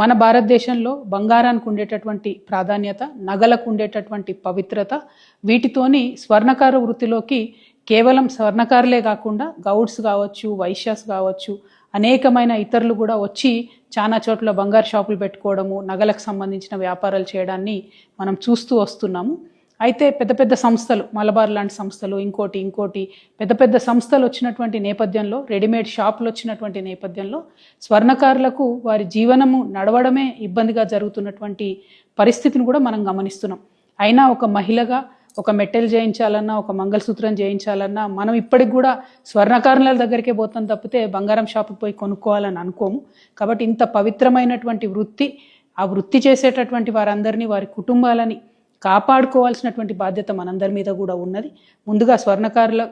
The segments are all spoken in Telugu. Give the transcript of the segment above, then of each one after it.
మన భారతదేశంలో బంగారానికి ఉండేటటువంటి ప్రాధాన్యత నగలకు ఉండేటటువంటి పవిత్రత వీటితోని స్వర్ణకార వృత్తిలోకి కేవలం స్వర్ణకారులే కాకుండా గౌడ్స్ కావచ్చు వైశ్యాస్ కావచ్చు అనేకమైన ఇతరులు కూడా వచ్చి చాలా చోట్ల బంగారు షాపులు పెట్టుకోవడము నగలకు సంబంధించిన వ్యాపారాలు చేయడాన్ని మనం చూస్తూ వస్తున్నాము. అయితే పెద్ద పెద్ద సంస్థలు మలబార్ లాంటి సంస్థలు ఇంకోటి ఇంకోటి పెద్ద పెద్ద సంస్థలు వచ్చినటువంటి నేపథ్యంలో రెడీమేడ్ షాపులు వచ్చినటువంటి నేపథ్యంలో స్వర్ణకారులకు వారి జీవనము నడవడమే ఇబ్బందిగా జరుగుతున్నటువంటి పరిస్థితిని కూడా మనం గమనిస్తున్నాం. అయినా ఒక మహిళగా ఒక మెట్టెలు చేయించాలన్నా ఒక మంగళసూత్రం చేయించాలన్నా మనం ఇప్పటికి కూడా స్వర్ణకారుల దగ్గరికే పోతాం తప్పితే బంగారం షాపుకి పోయి కొనుక్కోవాలని అనుకోము. కాబట్టి ఇంత పవిత్రమైనటువంటి వృత్తి ఆ వృత్తి చేసేటటువంటి వారందరినీ వారి కుటుంబాలని కాపాడుకోవాల్సినటువంటి బాధ్యత మనందరి మీద కూడా ఉన్నది. ముందుగా స్వర్ణకారుల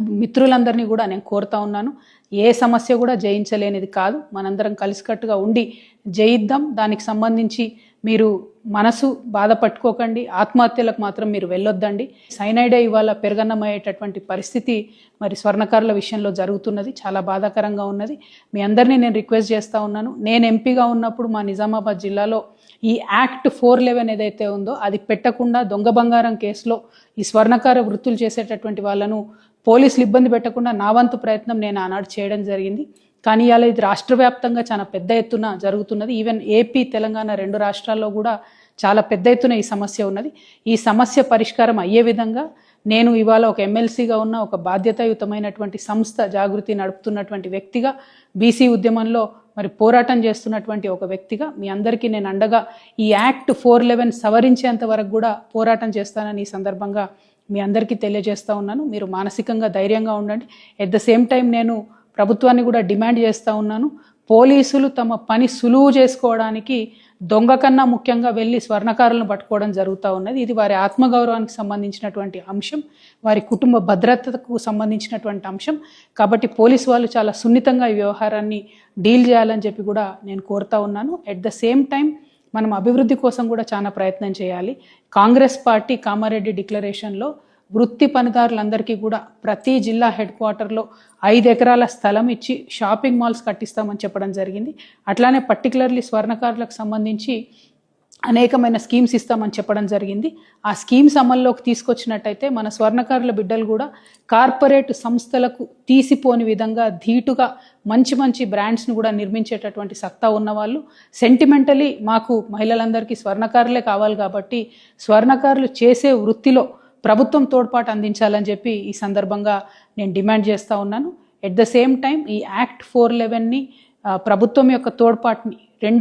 మిత్రులందరినీ కూడా నేను కోరుతా ఉన్నాను. ఏ సమస్య కూడా జయించలేనిది కాదు. మనందరం కలిసికట్టుగా ఉండి జయిద్దాం. దానికి సంబంధించి మీరు మనసు బాధ పట్టుకోకండి ఆత్మహత్యలకు మాత్రం మీరు వెళ్ళొద్దండి. సైనైడే ఇవాళ పెరగన్నమయ్యేటటువంటి పరిస్థితి మరి స్వర్ణకారుల విషయంలో జరుగుతున్నది చాలా బాధాకరంగా ఉన్నది. మీ అందరినీ నేను రిక్వెస్ట్ చేస్తూ ఉన్నాను నేను ఎంపీగా ఉన్నప్పుడు మా నిజామాబాద్ జిల్లాలో ఈ యాక్ట్ ఫోర్ లెవెన్ ఏదైతే ఉందో అది పెట్టకుండా దొంగ బంగారం కేసులో ఈ స్వర్ణకార వృత్తులు చేసేటటువంటి వాళ్ళను పోలీసులు ఇబ్బంది పెట్టకుండా నా వంతు ప్రయత్నం నేను ఆనాడు చేయడం జరిగింది. కానీ ఇవాళ ఇది రాష్ట్ర వ్యాప్తంగా చాలా పెద్ద ఎత్తున జరుగుతున్నది. ఈవెన్ ఏపీ తెలంగాణ రెండు రాష్ట్రాల్లో కూడా చాలా పెద్ద ఎత్తున ఈ సమస్య ఉన్నది. ఈ సమస్య పరిష్కారం అయ్యే విధంగా నేను ఇవాళ ఒక ఎమ్మెల్సీగా ఉన్న ఒక బాధ్యతాయుతమైనటువంటి సంస్థ జాగృతి నడుపుతున్నటువంటి వ్యక్తిగా బీసీ ఉద్యమంలో మరి పోరాటం చేస్తున్నటువంటి ఒక వ్యక్తిగా మీ అందరికీ నేను అండగా ఈ యాక్ట్ ఫోర్ లెవెన్ సవరించేంత వరకు కూడా పోరాటం చేస్తానని ఈ సందర్భంగా మీ అందరికీ తెలియజేస్తూ ఉన్నాను. మీరు మానసికంగా ధైర్యంగా ఉండండి. ఎట్ ద సేమ్ టైం నేను ప్రభుత్వాన్ని కూడా డిమాండ్ చేస్తూ ఉన్నాను. పోలీసులు తమ పని సులువు చేసుకోవడానికి దొంగ కన్నా ముఖ్యంగా వెళ్ళి స్వర్ణకారులను పట్టుకోవడం జరుగుతూ ఉన్నది. ఇది వారి ఆత్మగౌరవానికి సంబంధించినటువంటి అంశం. వారి కుటుంబ భద్రతకు సంబంధించినటువంటి అంశం. కాబట్టి పోలీసు వాళ్ళు చాలా సున్నితంగా ఈ వ్యవహారాన్ని డీల్ చేయాలని చెప్పి కూడా నేను కోరుతా ఉన్నాను. ఎట్ ద సేమ్ టైం మనం అభివృద్ధి కోసం కూడా చాలా ప్రయత్నం చేయాలి. కాంగ్రెస్ పార్టీ కామారెడ్డి డిక్లరేషన్లో వృత్తి పనిదారులందరికీ కూడా ప్రతి జిల్లా హెడ్ క్వార్టర్లో ఐదు ఎకరాల స్థలం ఇచ్చి షాపింగ్ మాల్స్ కట్టిస్తామని చెప్పడం జరిగింది. అట్లానే పర్టికులర్లీ స్వర్ణకారులకు సంబంధించి అనేకమైన స్కీమ్స్ ఇస్తామని చెప్పడం జరిగింది. ఆ స్కీమ్స్ అమల్లోకి తీసుకొచ్చినట్టయితే మన స్వర్ణకారుల బిడ్డలు కూడా కార్పొరేట్ సంస్థలకు తీసిపోని విధంగా ధీటుగా మంచి మంచి బ్రాండ్స్ని కూడా నిర్మించేటటువంటి సత్తా ఉన్నవాళ్ళు. సెంటిమెంటలీ మాకు మహిళలందరికీ స్వర్ణకారులే కావాలి కాబట్టి స్వర్ణకారులు చేసే వృత్తిలో ప్రభుత్వం తోడ్పాటు అందించాలని చెప్పి ఈ సందర్భంగా నేను డిమాండ్ చేస్తూ ఉన్నాను. ఎట్ ద సేమ్ టైం ఈ యాక్ట్ ఫోర్ లెవెన్ని ప్రభుత్వం యొక్క తోడ్పాటుని రెండు